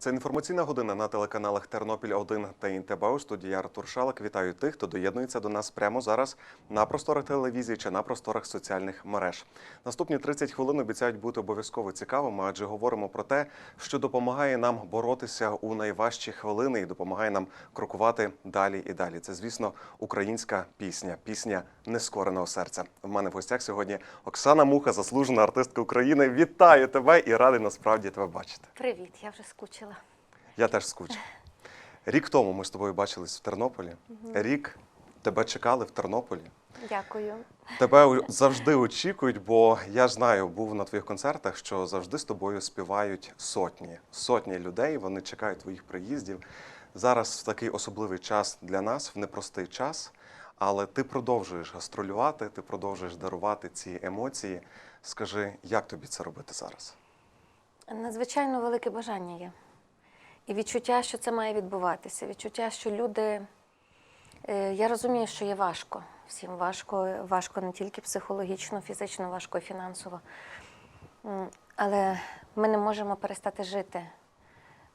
Це інформаційна година на телеканалах Тернопіль 1 та ІНТБ. У студії Артур Шалак. Вітаю тих, хто доєднується до нас прямо зараз на просторах телевізії чи на просторах соціальних мереж. Наступні 30 хвилин обіцяють бути обов'язково цікавими, адже говоримо про те, що допомагає нам боротися у найважчі хвилини і допомагає нам крокувати далі і далі. Це, звісно, українська пісня, пісня нескореного серця. В мене в гостях сьогодні Оксана Муха, заслужена артистка України. Вітаю тебе і радий насправді тебе бачити. Привіт, я вже скучила. Я теж скучив. Рік тому ми з тобою бачились в Тернополі. Рік тебе чекали в Тернополі. Дякую. Тебе завжди очікують, бо я ж знаю, був на твоїх концертах, що завжди з тобою співають сотні, сотні людей. Вони чекають твоїх приїздів. Зараз в такий особливий час для нас, в непростий час. Але ти продовжуєш гастролювати, ти продовжуєш дарувати ці емоції. Скажи, як тобі це робити зараз? Надзвичайно велике бажання є. І відчуття, що це має відбуватися. Відчуття, що люди. Е, Я розумію, що є важко. Всім важко, важко не тільки психологічно, фізично, важко і фінансово. Але ми не можемо перестати жити.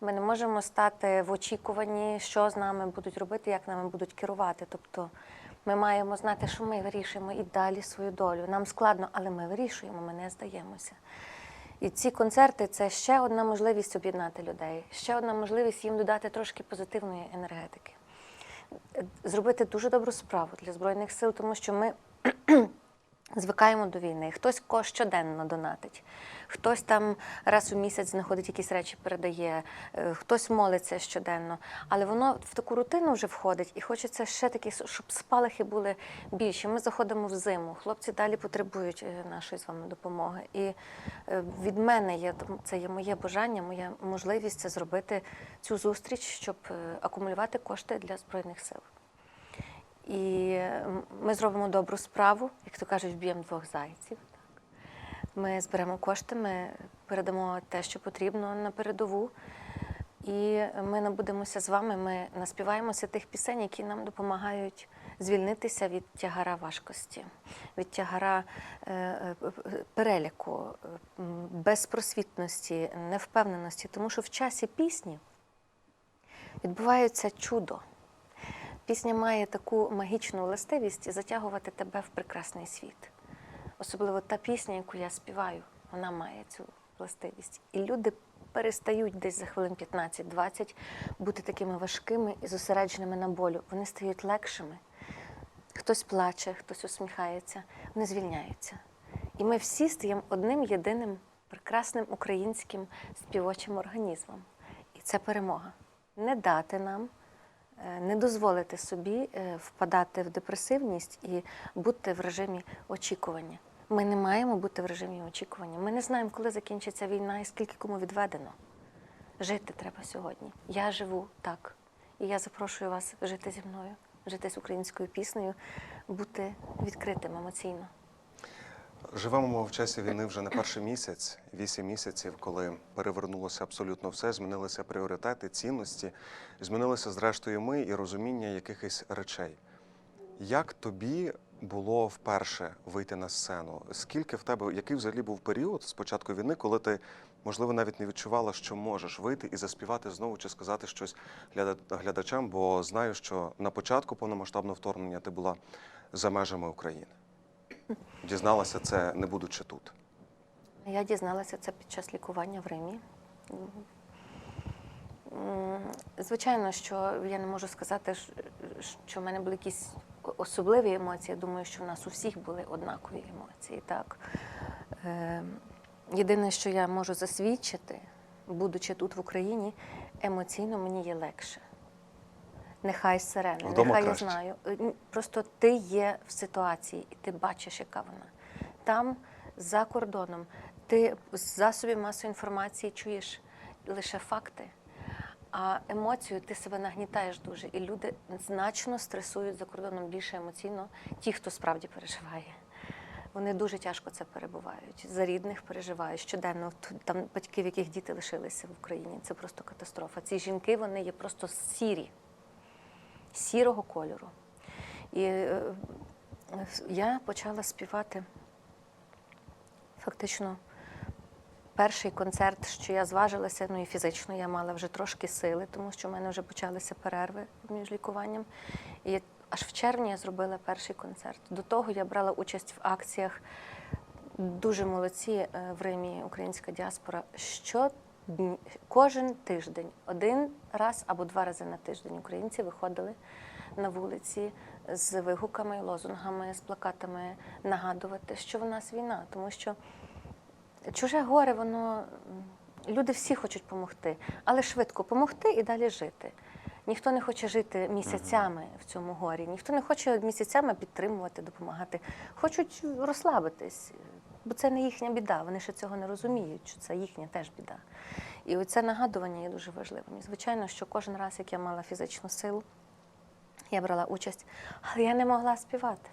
Ми не можемо стати в очікуванні, що з нами будуть робити, як нами будуть керувати. Тобто ми маємо знати, що ми вирішуємо і далі свою долю. Нам складно, але ми вирішуємо, ми не здаємося. І ці концерти це ще одна можливість об'єднати людей, ще одна можливість їм додати трошки позитивної енергетики. Е, Зробити дуже добру справу для Збройних сил, тому що ми звикаємо до війни. Хтось щоденно донатить, хтось там раз у місяць знаходить якісь речі, передає, е, хтось молиться щоденно. Але воно в таку рутину вже входить, і хочеться ще такі, щоб спалахи були більші. Ми заходимо в зиму. Хлопці далі потребують е, нашої з вами допомоги. І е, від мене є це є моє бажання, моя можливість це зробити цю зустріч, щоб акумулювати кошти для збройних сил. І ми зробимо добру справу, як то кажуть, вб'ємо двох зайців. Ми зберемо кошти, ми передамо те, що потрібно на передову. І ми набудемося з вами, ми наспіваємося тих пісень, які нам допомагають звільнитися від тягара важкості, від тягара е, е, переляку, е, безпросвітності, невпевненості. Тому що в часі пісні відбувається чудо. Пісня має таку магічну властивість затягувати тебе в прекрасний світ. Особливо та пісня, яку я співаю, вона має цю властивість. І люди перестають десь за хвилин 15-20 бути такими важкими і зосередженими на болю. Вони стають легшими. Хтось плаче, хтось усміхається, вони звільняються. І ми всі стаємо одним єдиним прекрасним українським співочим організмом. І це перемога. Не дати нам не дозволити собі е, впадати в депресивність і бути в режимі очікування. Ми не маємо бути в режимі очікування. Ми не знаємо, коли закінчиться війна і скільки кому відведено. Жити треба сьогодні. Я живу так. І я запрошую вас жити зі мною, жити з українською піснею, бути відкритим емоційно. Живемо в часі війни вже не перший місяць, вісім місяців, коли перевернулося абсолютно все, змінилися пріоритети, цінності, змінилися зрештою ми і розуміння якихось речей. Як тобі було вперше вийти на сцену? Скільки в тебе, який взагалі був період з початку війни, коли ти, можливо, навіть не відчувала, що можеш вийти і заспівати знову чи сказати щось глядачам? Бо знаю, що на початку повномасштабного вторгнення ти була за межами України. Дізналася це, не будучи тут. Я дізналася це під час лікування в Римі. Звичайно, що я не можу сказати, що в мене були якісь особливі емоції. Я думаю, що в нас у всіх були однакові емоції. Так? Е, Єдине, що я можу засвідчити, будучи тут в Україні, емоційно мені є легше. Нехай сирена, Вдома нехай краще. я знаю. Е, Просто ти є в ситуації, і ти бачиш, яка вона. Там, за кордоном, ти з засобів масової інформації чуєш лише факти, а емоцію ти себе нагнітаєш дуже. І люди значно стресують за кордоном більше емоційно, ті, хто справді переживає. Вони дуже тяжко це перебувають. За рідних переживають щоденно. Там батьки, в яких діти лишилися в Україні. Це просто катастрофа. Ці жінки вони є просто сірі, сірого кольору. І е, я почала співати фактично перший концерт, що я зважилася, ну і фізично я мала вже трошки сили, тому що в мене вже почалися перерви між лікуванням. І аж в червні я зробила перший концерт. До того я брала участь в акціях. Дуже молодці е, в Римі українська діаспора. Що кожен тиждень, один раз або два рази на тиждень українці виходили на вулиці з вигуками, лозунгами, з плакатами нагадувати, що в нас війна, тому що чуже горе, воно люди всі хочуть допомогти, але швидко допомогти і далі жити. Ніхто не хоче жити місяцями в цьому горі, ніхто не хоче місяцями підтримувати, допомагати. Хочуть розслабитись, бо це не їхня біда. Вони ще цього не розуміють, що це їхня теж біда. І оце нагадування є дуже важливим. І звичайно, що кожен раз, як я мала фізичну силу, я брала участь, але я не могла співати.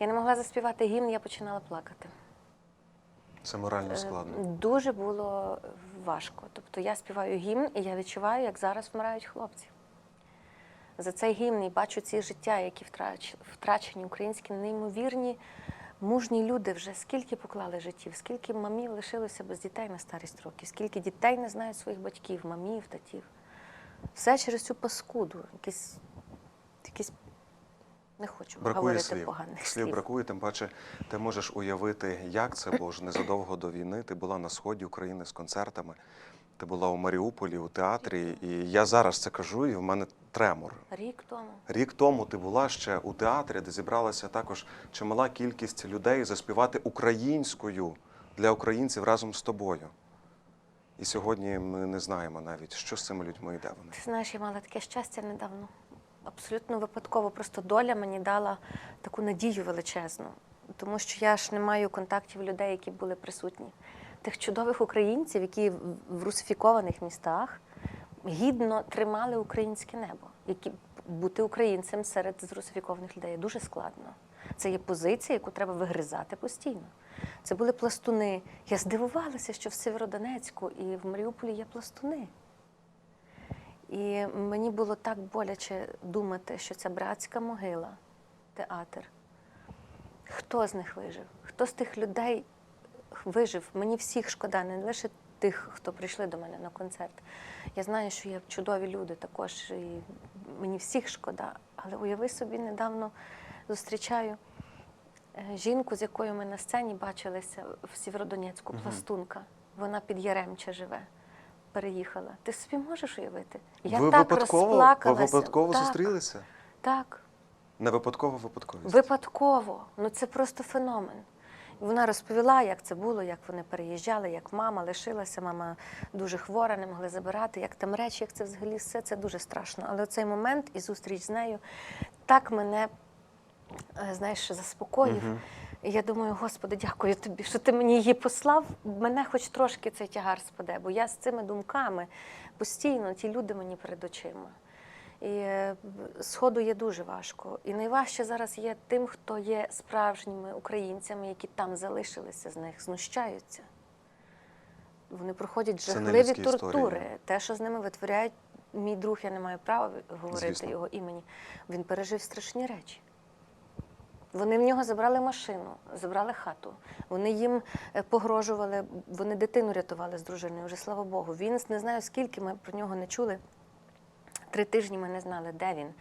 Я не могла заспівати гімн, я починала плакати. Це морально Е, складно. Дуже було важко. Тобто я співаю гімн, і я відчуваю, як зараз вмирають хлопці. За цей гімн і бачу ці життя, які втрач- втрачені українські, неймовірні, мужні люди вже скільки поклали життів, скільки мамів лишилося без дітей на старість років, скільки дітей не знають своїх батьків, мамів, татів. Все через цю паскуду. Якісь, якісь не хочу Бракує говорити слів. поганих слів бракує, тим паче ти можеш уявити, як це, бо ж незадовго до війни ти була на сході України з концертами. Ти була у Маріуполі, у театрі, і я зараз це кажу, і в мене тремор. Рік тому. Рік тому ти була ще у театрі, де зібралася також чимала кількість людей заспівати українською для українців разом з тобою. І сьогодні ми не знаємо навіть, що з цими людьми йде вони. Ти знаєш, я мала таке щастя недавно. Абсолютно випадково. Просто доля мені дала таку надію величезну, тому що я ж не маю контактів людей, які були присутні. Тих чудових українців, які в- русифікованих містах гідно тримали українське небо. Які бути українцем серед зрусифікованих людей дуже складно. Це є позиція, яку треба вигризати постійно. Це були пластуни. Я здивувалася, що в Сєвєродонецьку і в Маріуполі є пластуни. І мені було так боляче думати, що ця братська могила, театр. Хто з них вижив? Хто з тих людей вижив? Мені всіх шкода, не лише тих, хто прийшли до мене на концерт. Я знаю, що є чудові люди також, і мені всіх шкода. Але уяви собі, недавно зустрічаю е, жінку, з якою ми на сцені бачилися в Сєвєродонецьку, пластунка. Вона під Яремче живе. Переїхала. Ти собі можеш уявити? Я ви так випадково, ви випадково так, зустрілися? Так, Не випадково випадковість. випадково. Ну це просто феномен. Вона розповіла, як це було, як вони переїжджали, як мама лишилася, мама дуже хвора, не могли забирати, як там речі, як це взагалі все це дуже страшно. Але цей момент і зустріч з нею так мене е, знаєш, заспокоїв. І я думаю, Господи, дякую тобі, що ти мені її послав. Мене хоч трошки цей тягар спаде, бо я з цими думками постійно ті люди мені перед очима. І е, сходу є дуже важко. І найважче зараз є тим, хто є справжніми українцями, які там залишилися з них, знущаються. Вони проходять жахливі тортури. історії. Те, що з ними витворяють, мій друг, я не маю права говорити Звісно. його імені. Він пережив страшні речі. Вони в нього забрали машину, забрали хату. Вони їм е, погрожували, вони дитину рятували з дружиною, вже слава Богу. Він не знаю, скільки ми про нього не чули. Три тижні ми не знали, де він.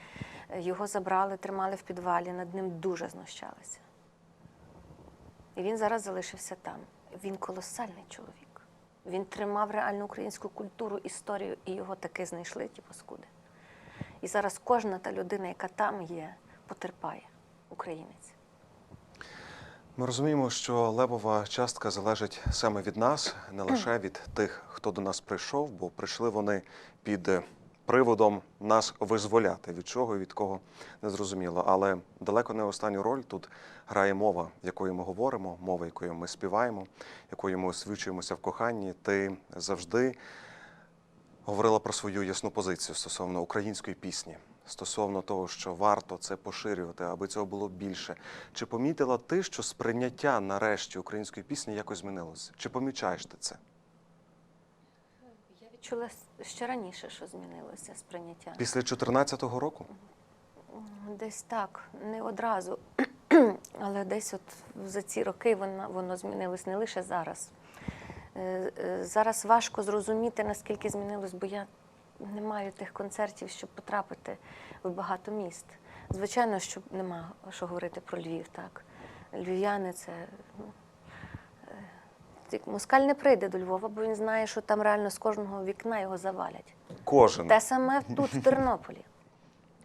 Його забрали, тримали в підвалі, над ним дуже знущалися. І він зараз залишився там. Він колосальний чоловік. Він тримав реальну українську культуру, історію, і його таки знайшли, ті паскуди. І зараз кожна та людина, яка там є, потерпає, українець. Ми розуміємо, що левова частка залежить саме від нас, не лише від тих, хто до нас прийшов, бо прийшли вони під приводом нас визволяти від чого і від кого не зрозуміло. Але далеко не останню роль тут грає мова, якою ми говоримо, мова, якою ми співаємо, якою ми освічуємося в коханні. Ти завжди говорила про свою ясну позицію стосовно української пісні, стосовно того, що варто це поширювати, аби цього було більше. Чи помітила ти, що сприйняття нарешті української пісні якось змінилося? Чи помічаєш ти це? Я відчула ще раніше, що змінилося сприйняття. Після 2014 року? Десь так, не одразу. Але десь от за ці роки воно, воно змінилось не лише зараз. Е, е, Зараз важко зрозуміти, наскільки змінилось, бо я не маю тих концертів, щоб потрапити в багато міст. Звичайно, що нема що говорити про Львів, так. Львів'яни це. Е, москаль не прийде до Львова, бо він знає, що там реально з кожного вікна його завалять. Кожен. Те саме тут, в Тернополі.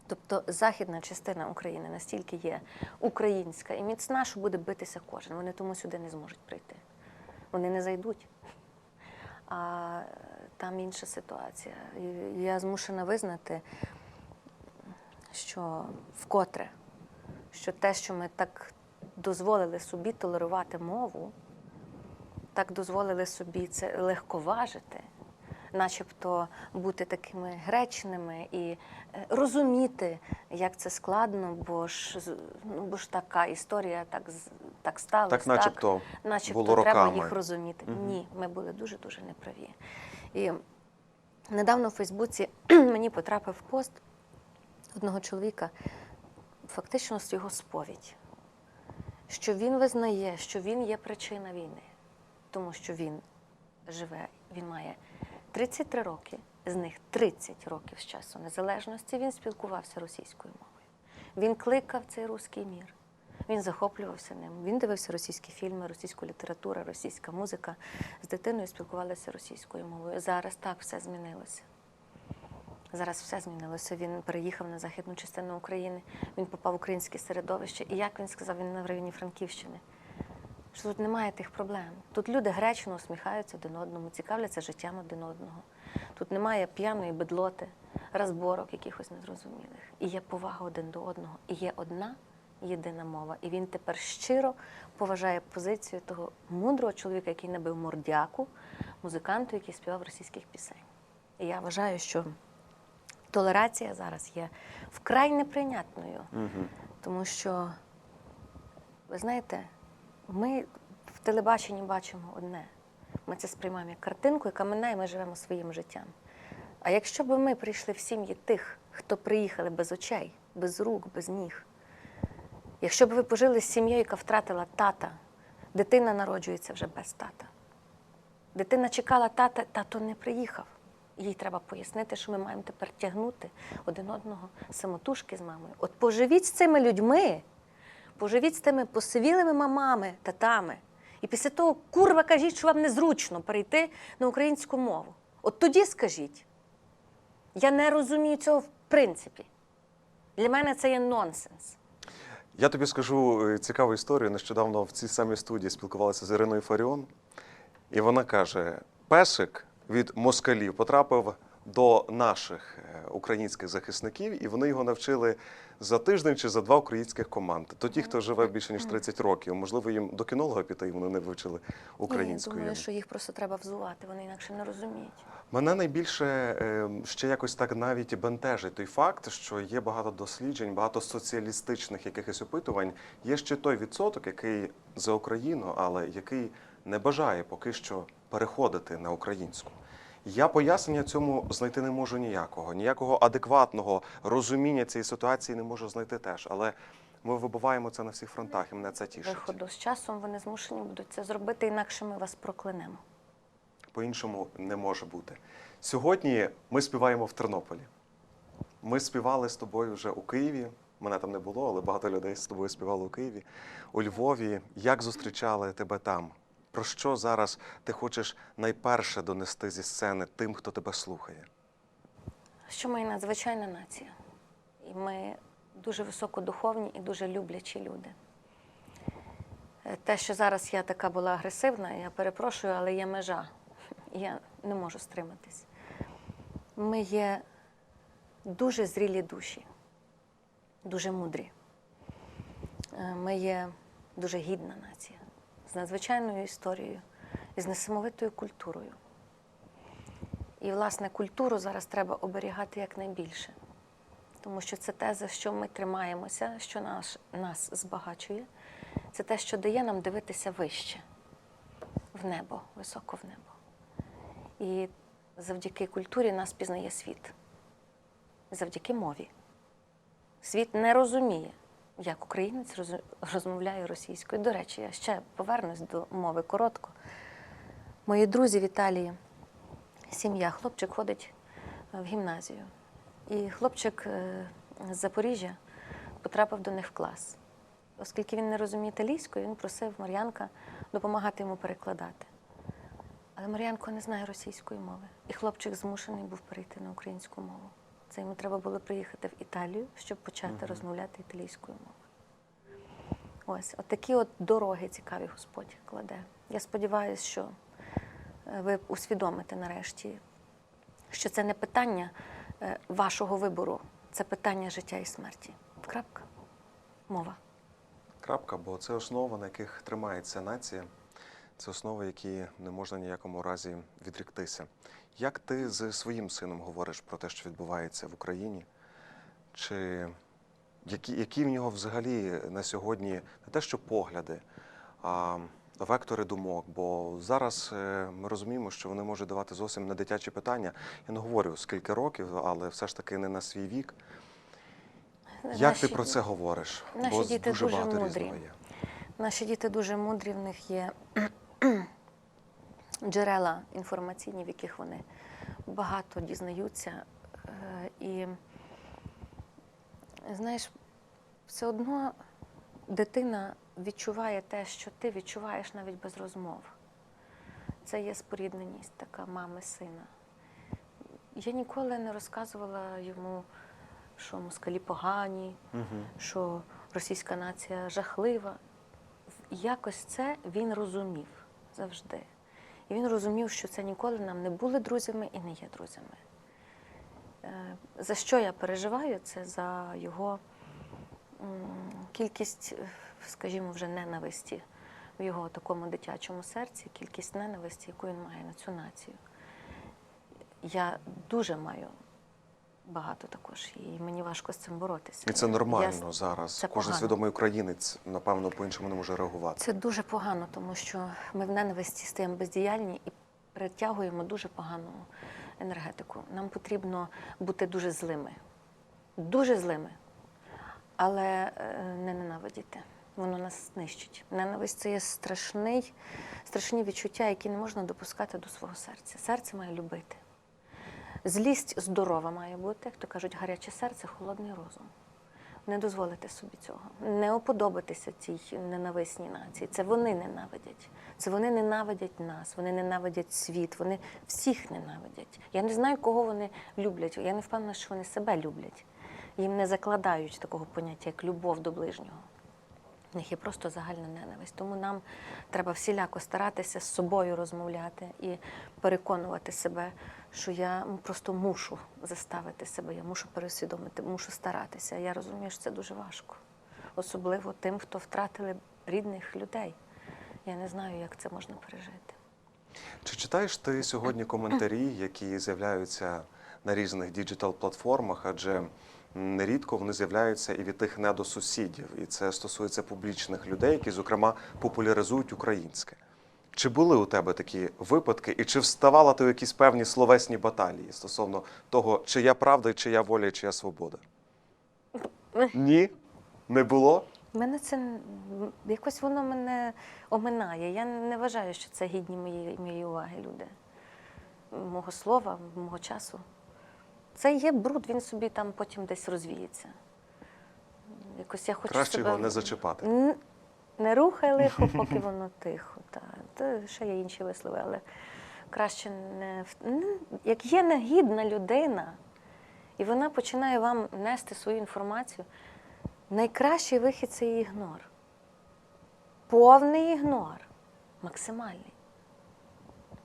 Тобто західна частина України настільки є українська і міцна, що буде битися кожен. Вони тому сюди не зможуть прийти. Вони не зайдуть. А там інша ситуація. Я змушена визнати, що вкотре, що те, що ми так дозволили собі толерувати мову, так дозволили собі це легковажити, начебто бути такими гречними і е, розуміти, як це складно, бо ж, ну, бо ж така історія так, так сталася. Так, начебто, начебто було треба роками. їх розуміти. Мгм. Ні, ми були дуже-дуже неправі. І недавно в Фейсбуці мені потрапив пост одного чоловіка, фактично з його сповідь, що він визнає, що він є причина війни, тому що він живе, він має 33 роки, з них 30 років з часу незалежності він спілкувався російською мовою. Він кликав цей руський мір. Він захоплювався ним. Він дивився російські фільми, російську літературу, російська музика. З дитиною спілкувалися російською мовою. Зараз так все змінилося. Зараз все змінилося. Він переїхав на західну частину України. Він попав в українське середовище. І як він сказав, він на районі Франківщини. Що тут немає тих проблем. Тут люди гречно усміхаються один одному, цікавляться життям один одного. Тут немає п'яної бедлоти, розборок якихось незрозумілих. І є повага один до одного. І є одна єдина мова. І він тепер щиро поважає позицію того мудрого чоловіка, який набив мордяку, музиканту, який співав російських пісень. І я вважаю, що толерація зараз є вкрай неприйнятною. Мгм. Тому що, ви знаєте, ми в телебаченні бачимо одне. Ми це сприймаємо як картинку, яка минає, ми живемо своїм життям. А якщо б ми прийшли в сім'ї тих, хто приїхали без очей, без рук, без ніг, якщо б ви пожили з сім'єю, яка втратила тата, дитина народжується вже без тата. Дитина чекала тата, тато не приїхав. Їй треба пояснити, що ми маємо тепер тягнути один одного самотужки з мамою. От поживіть з цими людьми, поживіть з тими посивілими мамами, татами. І після того, курва, кажіть, що вам незручно перейти на українську мову. От тоді скажіть. Я не розумію цього в принципі. Для мене це є нонсенс. Я тобі скажу е, цікаву історію. Нещодавно в цій самій студії спілкувалася з Іриною Фаріон, і вона каже: песик від москалів потрапив до наших е, українських захисників, і вони його навчили за тиждень чи за два українських команд. То ті, хто живе більше ніж 30 років, можливо, їм до кінолога піти, і вони не вивчили Я українською. думаю, що їх просто треба взувати, вони інакше не розуміють. Мене найбільше е, ще якось так навіть бентежить той факт, що є багато досліджень, багато соціалістичних якихось опитувань. Є ще той відсоток, який за Україну, але який не бажає поки що переходити на українську. Я пояснення цьому знайти не можу ніякого, ніякого адекватного розуміння цієї ситуації не можу знайти теж. Але ми вибуваємо це на всіх фронтах, і мене це тішить. Виходу з часом вони змушені будуть це зробити, інакше ми вас проклянемо. По-іншому не може бути. Сьогодні ми співаємо в Тернополі. Ми співали з тобою вже у Києві. Мене там не було, але багато людей з тобою співало у Києві, у Львові. Як зустрічали тебе там? Про що зараз ти хочеш найперше донести зі сцени тим, хто тебе слухає? що ми надзвичайна нація. І ми дуже високодуховні і дуже люблячі люди. Е, Те, що зараз я така була агресивна, я перепрошую, але є межа. Я не можу стриматись. Ми є дуже зрілі душі, дуже мудрі. Е, Ми є дуже гідна нація з надзвичайною історією і з несамовитою культурою. І, власне, культуру зараз треба оберігати якнайбільше. Тому що це те, за що ми тримаємося, що наш, нас збагачує. Це те, що дає нам дивитися вище, в небо, високо в небо. І завдяки культурі нас пізнає світ. Завдяки мові. Світ не розуміє, як українець розу- розмовляє російською. До речі, я ще повернусь до мови коротко. Мої друзі в Італії, сім'я, хлопчик ходить е, в гімназію. І хлопчик е, з Запоріжжя потрапив до них в клас. Оскільки він не розуміє італійської, він просив Мар'янка допомагати йому перекладати. Але Мар'янко не знає російської мови. І хлопчик змушений був перейти на українську мову. Це йому треба було приїхати в Італію, щоб почати розмовляти італійською мовою. Ось, от такі от дороги цікаві Господь кладе. Я сподіваюся, що е, ви усвідомите нарешті, що це не питання е, вашого вибору, це питання життя і смерті. Крапка. Мова. Крапка, бо це основа, на яких тримається нація. Це основи, які не можна ніякому разі відріктися. Як ти з своїм сином говориш про те, що відбувається в Україні? Чи які, які в нього взагалі на сьогодні не те, що погляди, а вектори думок? Бо зараз е, ми розуміємо, що вони можуть давати зовсім не дитячі питання. Я не говорю скільки років, але все ж таки не на свій вік. Як ти про це говориш? наші Бо діти дуже дуже багато мудрі. різного є. Наші діти дуже мудрі, в них є джерела інформаційні, в яких вони багато дізнаються. Е, І знаєш, все одно дитина відчуває те, що ти відчуваєш навіть без розмов. Це є спорідненість така мами сина. Я ніколи не розказувала йому, що москалі погані, Мгм. що російська нація жахлива. Якось це він розумів завжди. І він розумів, що це ніколи нам не були друзями і не є друзями. Е, За що я переживаю, це за його кількість, е, скажімо, вже ненависті в його такому дитячому серці, кількість ненависті, яку він має на цю націю. Я дуже маю багато також, і мені важко з цим боротися. І це нормально я- зараз. це Кожен погано. свідомий українець, напевно, по-іншому не може реагувати. Це дуже погано, тому що ми в ненависті стаємо бездіяльні і притягуємо дуже погану енергетику. Нам потрібно бути дуже злими, дуже злими, але е, не ненавидіти. Воно нас знищить. Ненависть це є страшний, страшні відчуття, які не можна допускати до свого серця. Серце має любити. Злість здорова має бути, як то кажуть, гаряче серце, холодний розум. Не дозволити собі цього, не уподобатися цій ненависній нації. Це вони ненавидять. Це вони ненавидять нас, вони ненавидять світ, вони всіх ненавидять. Я не знаю, кого вони люблять. Я не впевнена, що вони себе люблять. Їм не закладають такого поняття, як любов до ближнього. В них є просто загальна ненависть. Тому нам треба всіляко старатися з собою розмовляти і переконувати себе, що я просто мушу заставити себе, я мушу пересвідомити, мушу старатися. Я розумію, що це дуже важко. Особливо тим, хто втратили рідних людей. Я не знаю, як це можна пережити. Чи читаєш ти сьогодні коментарі, які з'являються на різних діджитал-платформах? Адже м, нерідко вони з'являються і від тих недосусідів. І це стосується публічних людей, які, зокрема, популяризують українське. Чи були у тебе такі випадки, і чи вставала ти у якісь певні словесні баталії стосовно того, чия правда, чия воля, чия свобода? Ні? Не було? Мене це якось воно мене оминає. Я не вважаю, що це гідні моєї, моєї уваги люди. Мого слова, мого часу. Це є бруд, він собі там потім десь розвіється. Якось я хочу Краще себе... його не зачіпати. Н- Не рухай лихо, поки воно тихо. Та, та ще є інші вислови, але краще не як є негідна людина, і вона починає вам нести свою інформацію. Найкращий вихід це ігнор. Повний ігнор. Максимальний.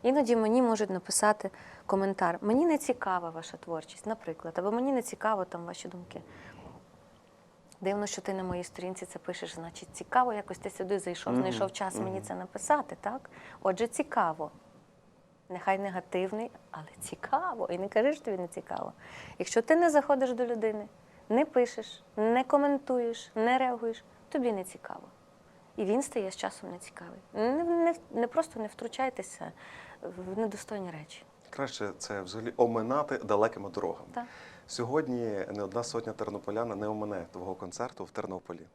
Іноді мені можуть написати коментар. Мені не цікава ваша творчість, наприклад, або мені не цікаво там ваші думки. Дивно, що ти на моїй сторінці це пишеш, значить цікаво, якось ти сюди зайшов, знайшов час мені це написати, так? Отже, цікаво. Нехай негативний, але цікаво. І не кажи, що тобі не цікаво. Якщо ти не заходиш до людини, не пишеш, не коментуєш, не реагуєш, тобі не цікаво. І він стає з часом нецікавий. Не, не, не просто не втручайтеся в недостойні речі. Краще це взагалі оминати далекими дорогами. Так. Сьогодні не одна сотня тернополян не омине твого концерту в Тернополі.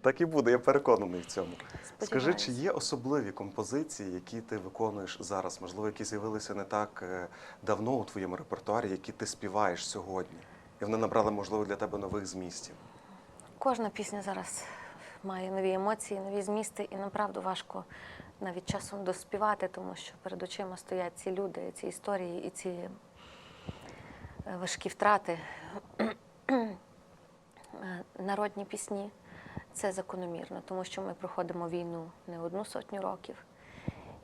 Так і буде, я переконаний в цьому. Скажи, чи є особливі композиції, які ти виконуєш зараз? Можливо, які з'явилися не так е, давно у твоєму репертуарі, які ти співаєш сьогодні? І вони набрали, можливо, для тебе нових змістів. Кожна пісня зараз має нові емоції, нові змісти, і направду важко навіть часом доспівати, тому що перед очима стоять ці люди, ці історії і ці е, важкі втрати. Е, Народні пісні це закономірно, тому що ми проходимо війну не одну сотню років,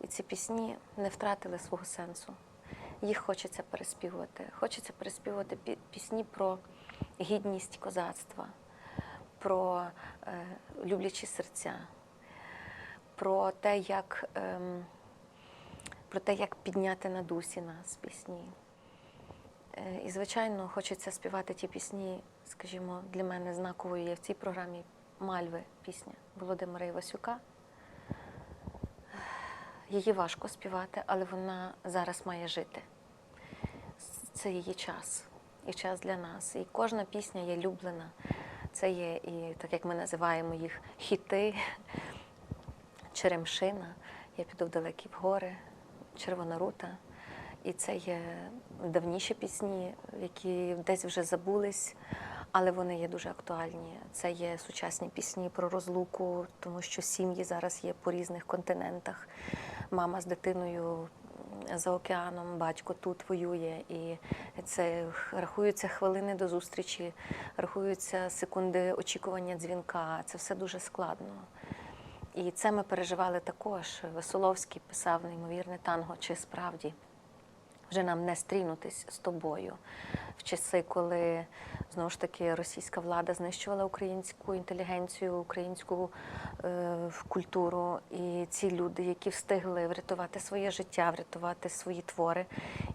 і ці пісні не втратили свого сенсу. Їх хочеться переспівувати. Хочеться переспівувати пі- пісні про гідність козацтва, про е, люблячі серця, про те, як, ем, про те, як підняти на дусі нас пісні. Е, І, звичайно, хочеться співати ті пісні, скажімо, для мене знаковою є в цій програмі Мальви пісня Володимира Івасюка. Її важко співати, але вона зараз має жити. Це її час і час для нас. І кожна пісня є люблена. Це є і так як ми називаємо їх хіти, Черемшина, я піду в далекі гори, Червона рута. І це є давніші пісні, які десь вже забулись, але вони є дуже актуальні. Це є сучасні пісні про розлуку, тому що сім'ї зараз є по різних континентах. Мама з дитиною за океаном, батько тут воює, і це рахуються хвилини до зустрічі, рахуються секунди очікування дзвінка. Це все дуже складно. І це ми переживали також. Веселовський писав неймовірне танго, чи справді вже нам не стрінутись з тобою в часи, коли знову ж таки російська влада знищувала українську інтелігенцію, українську е, культуру. І ці люди, які встигли врятувати своє життя, врятувати свої твори,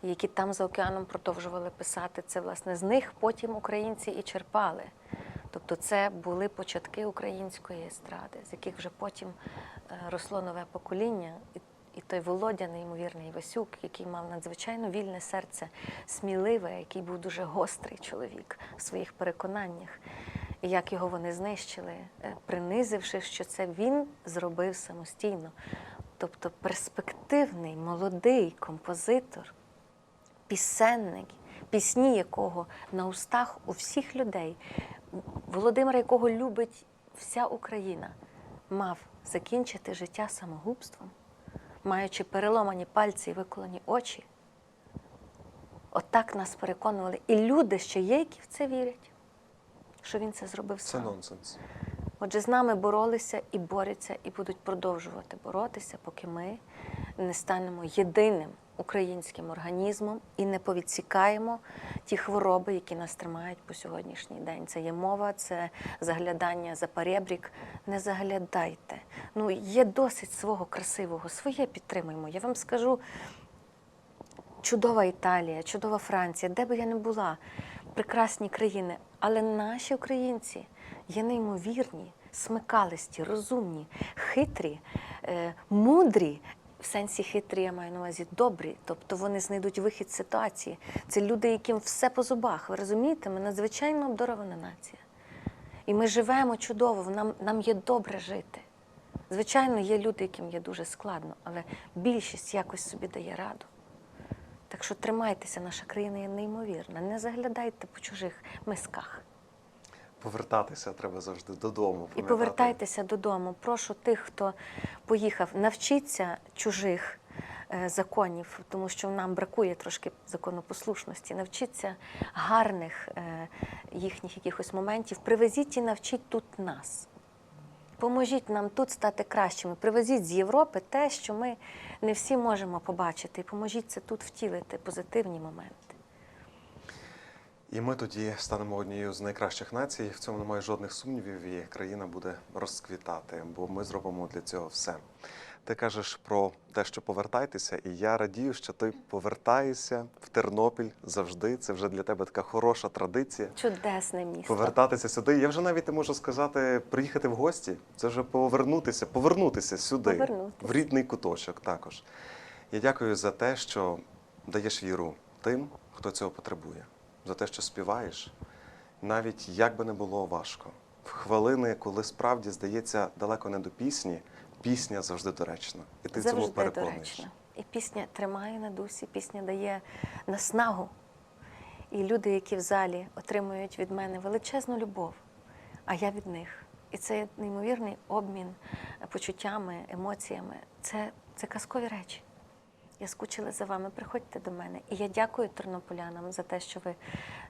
які там за океаном продовжували писати, це власне з них потім українці і черпали. Тобто це були початки української естради, з яких вже потім е, росло нове покоління. І, той Володя, неймовірний Васюк, який мав надзвичайно вільне серце, сміливе, який був дуже гострий чоловік в своїх переконаннях. І як його вони знищили, е, принизивши, що це він зробив самостійно. Тобто перспективний, молодий композитор, пісенник, пісні якого на устах у всіх людей, Володимира, якого любить вся Україна, мав закінчити життя самогубством, маючи переломані пальці і виколені очі. Отак нас переконували. І люди ще є, які в це вірять, що він це зробив Це нонсенс. Отже, з нами боролися і борються, і будуть продовжувати боротися, поки ми не станемо єдиним українським організмом і не повідсікаємо ті хвороби, які нас тримають по сьогоднішній день. Це є мова, це заглядання за перебрік. Не заглядайте. Ну, є досить свого красивого, своє підтримуємо. Я вам скажу, чудова Італія, чудова Франція, де би я не була, прекрасні країни. Але наші українці є неймовірні, смикалисті, розумні, хитрі, е, мудрі. Сенсі хитрі, я маю на увазі добрі, тобто вони знайдуть вихід з ситуації. Це люди, яким все по зубах. Ви розумієте, ми надзвичайно обдарована нація. І ми живемо чудово, нам, нам є добре жити. Звичайно, є люди, яким є дуже складно, але більшість якось собі дає раду. Так що тримайтеся, наша країна є неймовірна. Не заглядайте по чужих мисках. Повертатися треба завжди додому. І повертайтеся додому. Прошу тих, хто поїхав, навчіться чужих е, законів, тому що нам бракує трошки законопослушності. Навчіться гарних е, їхніх якихось моментів. Привезіть і навчіть тут нас. Поможіть нам тут стати кращими. Привезіть з Європи те, що ми не всі можемо побачити, і поможіть це тут втілити позитивні моменти. І ми тоді станемо однією з найкращих націй. В цьому немає жодних сумнівів, і країна буде розквітати, бо ми зробимо для цього все. Ти кажеш про те, що повертайтеся, і я радію, що ти повертаєшся в Тернопіль завжди. Це вже для тебе така хороша традиція. Чудесне місто. Повертатися сюди. Я вже навіть не можу сказати, приїхати в гості. Це вже повернутися, повернутися сюди, Повернутися. в рідний куточок також. Я дякую за те, що даєш віру тим, хто цього потребує, за те, що співаєш, навіть як би не було важко. в хвилини, коли справді здається далеко не до пісні, пісня завжди доречна. І ти в цьому переконуєш. І пісня тримає на дусі, пісня дає наснагу. І люди, які в залі отримують від мене величезну любов, а я від них. І це неймовірний обмін почуттями, емоціями. Це, це казкові речі. Я скучила за вами. Приходьте до мене. І я дякую тернополянам за те, що ви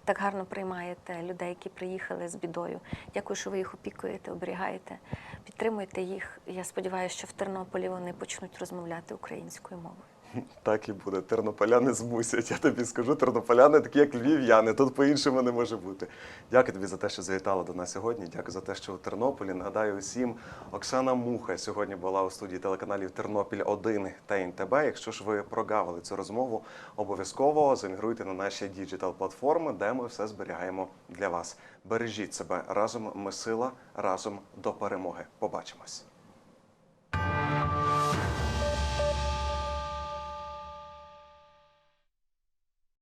так гарно приймаєте людей, які приїхали з бідою. Дякую, що ви їх опікуєте, оберігаєте, підтримуєте їх. Я сподіваюся, що в Тернополі вони почнуть розмовляти українською мовою. Так і буде. Тернополяни змусять. Я тобі скажу, тернополяни такі, як львів'яни. Тут по-іншому не може бути. Дякую тобі за те, що завітала до нас сьогодні. Дякую за те, що у Тернополі. Нагадаю усім, Оксана Муха сьогодні була у студії телеканалів Тернопіль 1 та НТБ. Якщо ж ви прогавили цю розмову, обов'язково замігруйте на наші діджитал платформи, де ми все зберігаємо для вас. Бережіть себе разом. Ми сила, разом до перемоги. Побачимось.